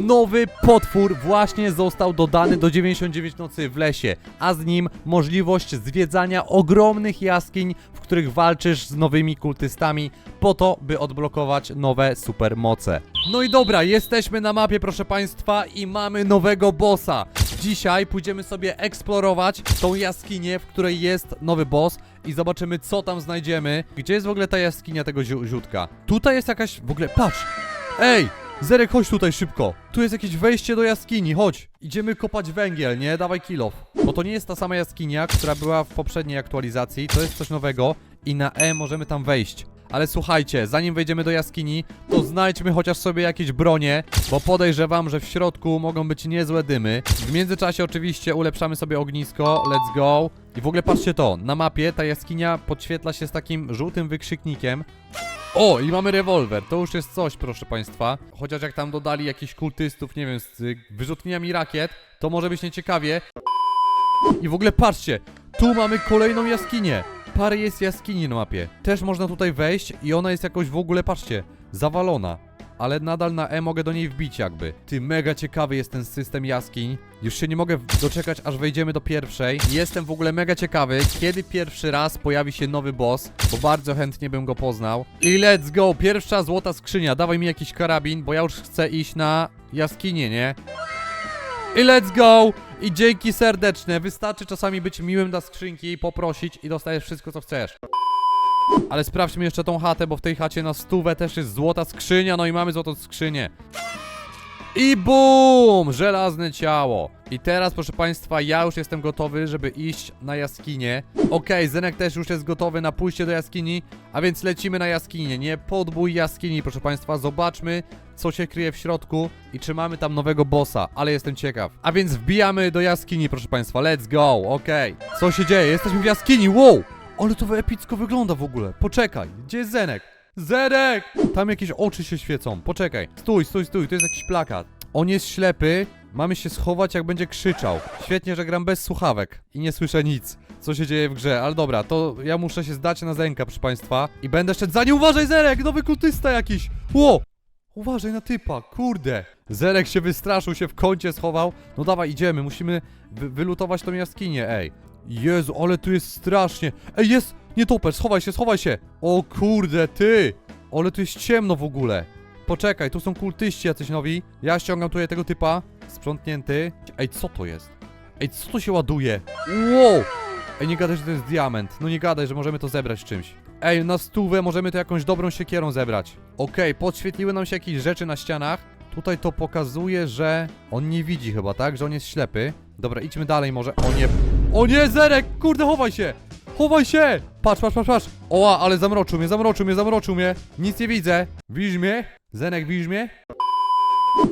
Nowy potwór właśnie został dodany do 99 nocy w lesie, a z nim możliwość zwiedzania ogromnych jaskiń, w których walczysz z nowymi kultystami, po to, by odblokować nowe supermoce. No i dobra, jesteśmy na mapie, proszę państwa, i mamy nowego bossa. Dzisiaj pójdziemy sobie eksplorować tą jaskinię, w której jest nowy boss i zobaczymy, co tam znajdziemy. Gdzie jest w ogóle ta jaskinia tego ziu- ziutka? Tutaj jest jakaś, w ogóle, patrz! Ej! Zerek, chodź tutaj szybko. Tu jest jakieś wejście do jaskini, chodź. Idziemy kopać węgiel, nie? Dawaj kilof. Bo to nie jest ta sama jaskinia, która była w poprzedniej aktualizacji. To jest coś nowego i na E możemy tam wejść. Ale słuchajcie, zanim wejdziemy do jaskini, to znajdźmy chociaż sobie jakieś bronie, bo podejrzewam, że w środku mogą być niezłe dymy. W międzyczasie oczywiście ulepszamy sobie ognisko, let's go. I w ogóle patrzcie to, na mapie ta jaskinia podświetla się z takim żółtym wykrzyknikiem. O, i mamy rewolwer, to już jest coś, proszę państwa. Chociaż jak tam dodali jakichś kultystów, nie wiem, z wyrzutniami rakiet, to może być nieciekawie. I w ogóle patrzcie, tu mamy kolejną jaskinię. Parę jest jaskini na mapie. Też można tutaj wejść i ona jest jakoś w ogóle, patrzcie, zawalona. Ale nadal na E mogę do niej wbić jakby. Ty, mega ciekawy jest ten system jaskiń. Już się nie mogę doczekać, aż wejdziemy do pierwszej. Jestem w ogóle mega ciekawy, kiedy pierwszy raz pojawi się nowy boss, bo bardzo chętnie bym go poznał. I let's go, pierwsza złota skrzynia. Dawaj mi jakiś karabin, bo ja już chcę iść na jaskinię, nie? I let's go! I dzięki serdeczne. Wystarczy czasami być miłym dla skrzynki, poprosić i dostajesz wszystko, co chcesz. Ale sprawdźmy jeszcze tą chatę, bo w tej chacie na stówę też jest złota skrzynia, no i mamy złotą skrzynię. I bum! Żelazne ciało. I teraz, proszę państwa, ja już jestem gotowy, żeby iść na jaskinię. Okej, Zenek też już jest gotowy na pójście do jaskini, a więc lecimy na jaskinię. Nie podbój jaskini, proszę państwa. Zobaczmy, co się kryje w środku i czy mamy tam nowego bossa, ale jestem ciekaw. A więc wbijamy do jaskini, proszę państwa. Let's go, okej. Co się dzieje? Jesteśmy w jaskini, wow! Ale to epicko wygląda w ogóle. Poczekaj, gdzie jest Zenek? Zerek! Tam jakieś oczy się świecą. Poczekaj. Stój, stój, stój. To jest jakiś plakat. On jest ślepy. Mamy się schować, jak będzie krzyczał. Świetnie, że gram bez słuchawek i nie słyszę nic, co się dzieje w grze. Ale dobra, to ja muszę się zdać na Zenka, proszę państwa. I będę szedł za nie. Uważaj, Zerek! Nowy kultysta jakiś! Ło! Uważaj na typa, kurde! Zerek się wystraszył, się w kącie schował. No dawaj, idziemy, musimy wy wylutować tą jaskinię, ej. Jezu, ale tu jest strasznie. Ej, jest! Nietoperz, schowaj się, schowaj się! O kurde, ty! Ale tu jest ciemno w ogóle. Poczekaj, tu są kultyści jacyś nowi. Ja ściągam tutaj tego typa. Sprzątnięty. Ej, co to jest? Ej, co to się ładuje? Wow! Ej, nie gadaj, że to jest diament. No nie gadaj, że możemy to zebrać czymś. Ej, na stówę możemy to jakąś dobrą siekierą zebrać. Okej, podświetliły nam się jakieś rzeczy na ścianach. Tutaj to pokazuje, że on nie widzi chyba, tak? Że on jest ślepy. Dobra, idźmy dalej może. O nie. O nie, Zerek! Kurde, chowaj się! Chowaj się! Patrz, patrz, patrz, patrz! Oła, ale zamroczył mnie, zamroczył mnie, zamroczył mnie! Nic nie widzę. Widzisz mnie? Zenek, widzisz mnie?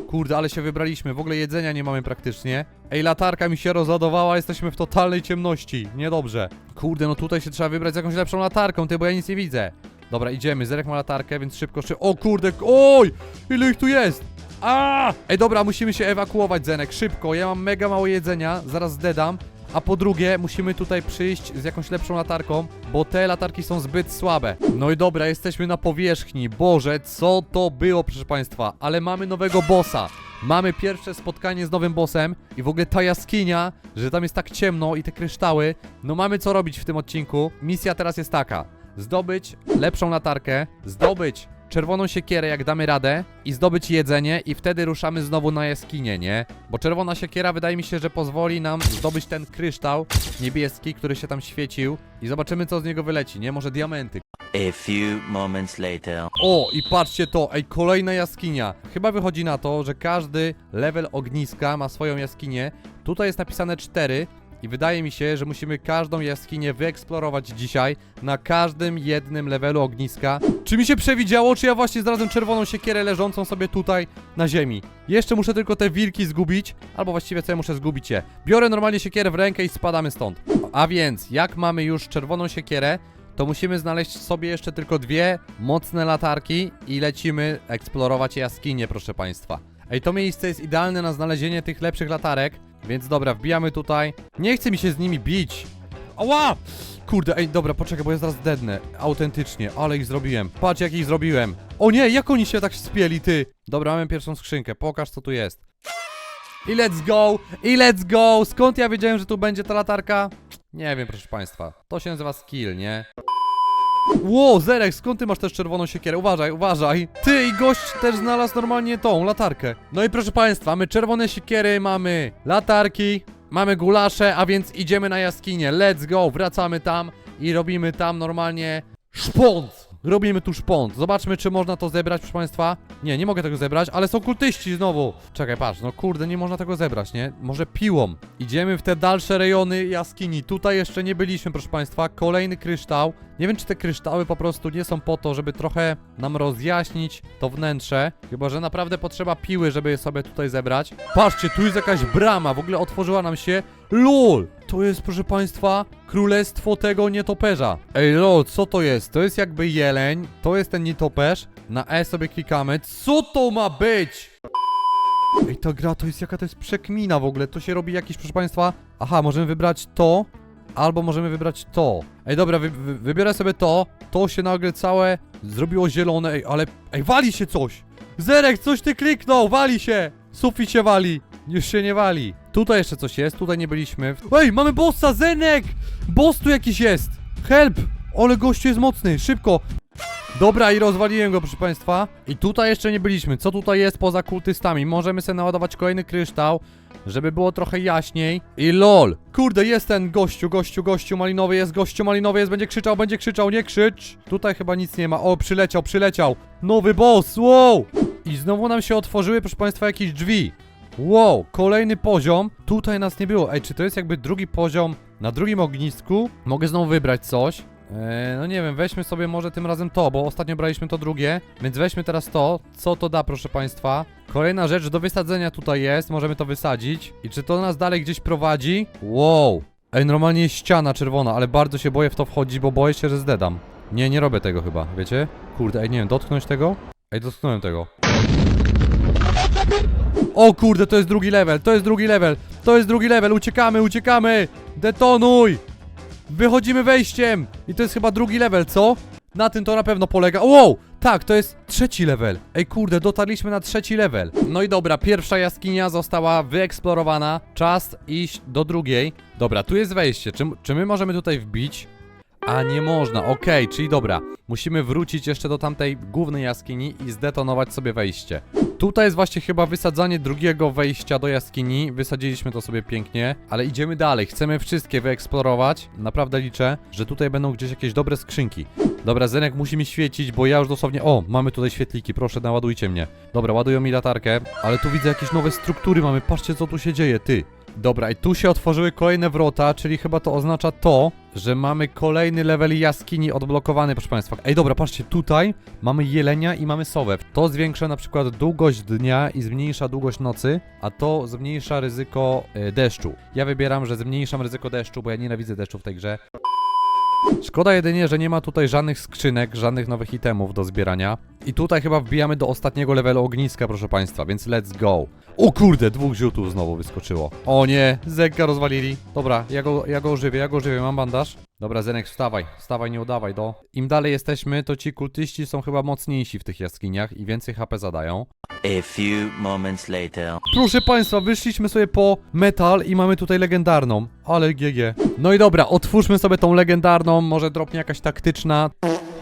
Kurde, ale się wybraliśmy. W ogóle jedzenia nie mamy praktycznie. Ej, latarka mi się rozładowała, jesteśmy w totalnej ciemności. Niedobrze. Kurde, no tutaj się trzeba wybrać z jakąś lepszą latarką, ty, bo ja nic nie widzę. Dobra, idziemy. Zerek ma latarkę, więc szybko, szybko. O kurde, oj! Ile ich tu jest? A! Ej, dobra, musimy się ewakuować, Zenek, szybko. Ja mam mega mało jedzenia, zaraz zdedam. A po drugie, musimy tutaj przyjść z jakąś lepszą latarką, bo te latarki są zbyt słabe. No i dobra, jesteśmy na powierzchni. Boże, co to było, proszę państwa? Ale mamy nowego bossa. Mamy pierwsze spotkanie z nowym bossem i w ogóle ta jaskinia, że tam jest tak ciemno i te kryształy. No mamy co robić w tym odcinku. Misja teraz jest taka. Zdobyć lepszą latarkę, zdobyć czerwoną siekierę, jak damy radę, i zdobyć jedzenie, i wtedy ruszamy znowu na jaskinię, nie? Bo czerwona siekiera wydaje mi się, że pozwoli nam zdobyć ten kryształ niebieski, który się tam świecił, i zobaczymy, co z niego wyleci, nie? Może diamenty. A few moments later. O, i patrzcie to, ej, kolejna jaskinia. Chyba wychodzi na to, że każdy level ogniska ma swoją jaskinię. Tutaj jest napisane 4. I wydaje mi się, że musimy każdą jaskinię wyeksplorować dzisiaj na każdym jednym levelu ogniska. Czy mi się przewidziało, czy ja właśnie znalazłem czerwoną siekierę leżącą sobie tutaj na ziemi? Jeszcze muszę tylko te wilki zgubić, albo właściwie co ja muszę zgubić je. Biorę normalnie siekierę w rękę i spadamy stąd. A więc, jak mamy już czerwoną siekierę, to musimy znaleźć sobie jeszcze tylko dwie mocne latarki i lecimy eksplorować jaskinie, proszę państwa. Ej, to miejsce jest idealne na znalezienie tych lepszych latarek, więc dobra, wbijamy tutaj. Nie chce mi się z nimi bić. Ała! Kurde, ej, dobra, poczekaj, bo ja zaraz dednę. Autentycznie, ale ich zrobiłem. Patrz, jak ich zrobiłem. O nie, jak oni się tak spieli, ty? Dobra, mamy pierwszą skrzynkę, pokaż, co tu jest. I let's go! I let's go! Skąd ja wiedziałem, że tu będzie ta latarka? Nie wiem, proszę państwa. To się nazywa skill, nie? Ło, Zerek, skąd ty masz też czerwoną siekierę? Uważaj, uważaj. Ty i gość też znalazł normalnie tą latarkę. No i proszę państwa, mamy czerwone siekiery, mamy latarki, mamy gulasze, a więc idziemy na jaskinię. Let's go, wracamy tam i robimy tam normalnie szpont. Robimy tu szpont. Zobaczmy, czy można to zebrać, proszę państwa. Nie, nie mogę tego zebrać, ale są kultyści znowu. Czekaj, patrz, no kurde, nie można tego zebrać, nie? Może piłą. Idziemy w te dalsze rejony jaskini. Tutaj jeszcze nie byliśmy, proszę państwa. Kolejny kryształ. Nie wiem, czy te kryształy po prostu nie są po to, żeby trochę nam rozjaśnić to wnętrze. Chyba, że naprawdę potrzeba piły, żeby je sobie tutaj zebrać. Patrzcie, tu jest jakaś brama. W ogóle otworzyła nam się. LOL! To jest, proszę państwa, królestwo tego nietoperza. Ej, lol, co to jest? To jest jakby jeleń. To jest ten nietoperz. Na E sobie klikamy. Co to ma być? Ej, ta gra to jest jaka to jest przekmina w ogóle. To się robi jakiś, proszę państwa. Aha, możemy wybrać to. Albo możemy wybrać to. Ej, dobra, wy, wy, sobie to. To się nagle całe zrobiło zielone. Ej, ale. Ej, wali się coś! Zerek, coś ty kliknął! Wali się! Sufit się wali! Już się nie wali. Tutaj jeszcze coś jest, tutaj nie byliśmy. Ej, mamy bossa! Zenek! Boss tu jakiś jest! Help! Ole gościu jest mocny, szybko! Dobra, i rozwaliłem go, proszę państwa. I tutaj jeszcze nie byliśmy. Co tutaj jest poza kultystami? Możemy sobie naładować kolejny kryształ, żeby było trochę jaśniej. I lol! Kurde, jest ten gościu, gościu, gościu malinowy, jest gościu malinowy, jest, będzie krzyczał, będzie krzyczał, nie krzycz! Tutaj chyba nic nie ma. O, przyleciał, przyleciał! Nowy boss, wow! I znowu nam się otworzyły, proszę państwa, jakieś drzwi. Wow, kolejny poziom. Tutaj nas nie było. Ej, czy to jest jakby drugi poziom na drugim ognisku? Mogę znowu wybrać coś. Eee, no nie wiem, weźmy sobie może tym razem to, bo ostatnio braliśmy to drugie, więc weźmy teraz to. Co to da, proszę państwa? Kolejna rzecz do wysadzenia tutaj jest, możemy to wysadzić. I czy to nas dalej gdzieś prowadzi? Wow. Ej, normalnie jest ściana czerwona, ale bardzo się boję w to wchodzić, bo boję się, że zdedam. Nie, nie robię tego chyba, wiecie? Kurde, ej, nie wiem, dotknąć tego? Ej, dotknąłem tego. O kurde, to jest drugi level, to jest drugi level, to jest drugi level, uciekamy, uciekamy! Detonuj! Wychodzimy wejściem! I to jest chyba drugi level, co? Na tym to na pewno polega. Wow! Tak, to jest trzeci level. Ej, kurde, dotarliśmy na trzeci level. No i dobra, pierwsza jaskinia została wyeksplorowana. Czas iść do drugiej. Dobra, tu jest wejście. Czy, czy my możemy tutaj wbić? A nie można, okej, czyli dobra. Musimy wrócić jeszcze do tamtej głównej jaskini i zdetonować sobie wejście. Tutaj jest właśnie chyba wysadzanie drugiego wejścia do jaskini. Wysadziliśmy to sobie pięknie, ale idziemy dalej. Chcemy wszystkie wyeksplorować. Naprawdę liczę, że tutaj będą gdzieś jakieś dobre skrzynki. Dobra, Zenek musi mi świecić, bo ja już dosłownie... O, mamy tutaj świetliki, proszę naładujcie mnie. Dobra, ładują mi latarkę, ale tu widzę jakieś nowe struktury mamy. Patrzcie, co tu się dzieje, ty. Dobra, i tu się otworzyły kolejne wrota, czyli chyba to oznacza to, że mamy kolejny level jaskini odblokowany, proszę Państwa. Ej, dobra, patrzcie, tutaj mamy jelenia i mamy sowę. To zwiększa na przykład długość dnia i zmniejsza długość nocy, a to zmniejsza ryzyko e, deszczu. Ja wybieram, że zmniejszam ryzyko deszczu, bo ja nienawidzę deszczu w tej grze. Szkoda jedynie, że nie ma tutaj żadnych skrzynek, żadnych nowych itemów do zbierania. I tutaj chyba wbijamy do ostatniego levelu ogniska, proszę państwa, więc let's go. O kurde, dwóch ziutów znowu wyskoczyło. O nie, Zenka rozwalili. Dobra, ja go, ja go ożywię, ja go ożywię, mam bandaż. Dobra, Zenek, wstawaj, wstawaj, nie udawaj, do. Im dalej jesteśmy, to ci kultyści są chyba mocniejsi w tych jaskiniach i więcej HP zadają. A few moments later. Proszę Państwa, wyszliśmy sobie po metal i mamy tutaj legendarną. Ale GG. No i dobra, otwórzmy sobie tą legendarną, może dropnie jakaś taktyczna.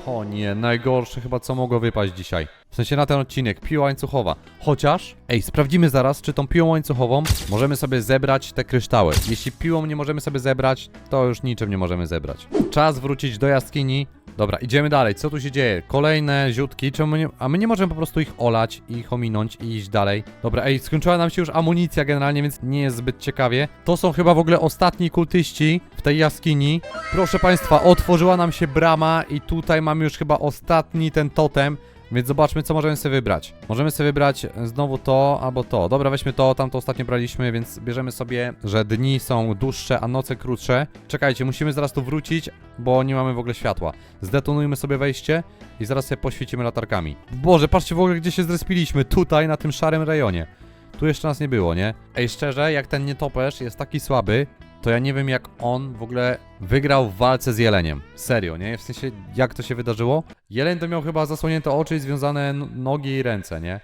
O nie, najgorsze chyba co mogło wypaść dzisiaj. W sensie na ten odcinek, piła łańcuchowa. Chociaż, ej, sprawdzimy zaraz, czy tą piłą łańcuchową możemy sobie zebrać te kryształy. Jeśli piłą nie możemy sobie zebrać, to już niczym nie możemy zebrać. Czas wrócić do jaskini. Dobra, idziemy dalej. Co tu się dzieje? Kolejne ziutki. Czemu nie... A my nie możemy po prostu ich olać ich ominąć i iść dalej. Dobra, ej, skończyła nam się już amunicja generalnie, więc nie jest zbyt ciekawie. To są chyba w ogóle ostatni kultyści w tej jaskini. Proszę Państwa, otworzyła nam się brama i tutaj mamy już chyba ostatni ten totem. Więc zobaczmy, co możemy sobie wybrać. Możemy sobie wybrać znowu to albo to. Dobra, weźmy to, tamto ostatnio braliśmy, więc bierzemy sobie, że dni są dłuższe, a noce krótsze. Czekajcie, musimy zaraz tu wrócić, bo nie mamy w ogóle światła. Zdetonujmy sobie wejście i zaraz sobie poświecimy latarkami. Boże, patrzcie w ogóle, gdzie się zrespiliśmy. Tutaj, na tym szarym rejonie. Tu jeszcze nas nie było, nie? Ej, szczerze, jak ten nietoperz jest taki słaby, to ja nie wiem jak on w ogóle wygrał w walce z jeleniem. Serio, nie? W sensie, jak to się wydarzyło? Jeleń to miał chyba zasłonięte oczy i związane nogi i ręce, nie?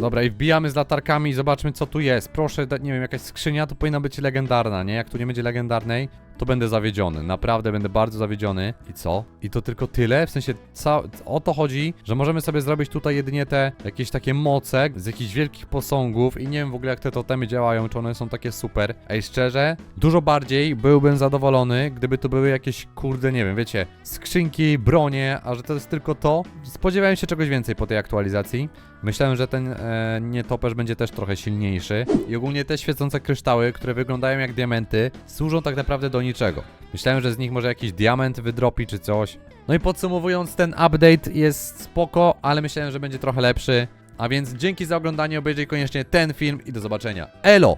Dobra, i wbijamy z latarkami i zobaczmy co tu jest. Proszę, nie wiem, jakaś skrzynia to powinna być legendarna, nie? Jak tu nie będzie legendarnej, to będę zawiedziony. Naprawdę będę bardzo zawiedziony. I co? I to tylko tyle? W sensie, ca- o to chodzi, że możemy sobie zrobić tutaj jedynie te jakieś takie moce z jakichś wielkich posągów i nie wiem w ogóle jak te totemy działają, czy one są takie super. Ej, szczerze, dużo bardziej byłbym zadowolony, gdyby to były jakieś, kurde, nie wiem, wiecie, skrzynki, bronie, a że to jest tylko to. Spodziewałem się czegoś więcej po tej aktualizacji. Myślałem, że ten e, nietoperz będzie też trochę silniejszy. I ogólnie te świecące kryształy, które wyglądają jak diamenty, służą tak naprawdę do niczego. Myślałem, że z nich może jakiś diament wydropi czy coś. No i podsumowując, ten update jest spoko, ale myślałem, że będzie trochę lepszy. A więc dzięki za oglądanie, obejrzyj koniecznie ten film i do zobaczenia. Elo!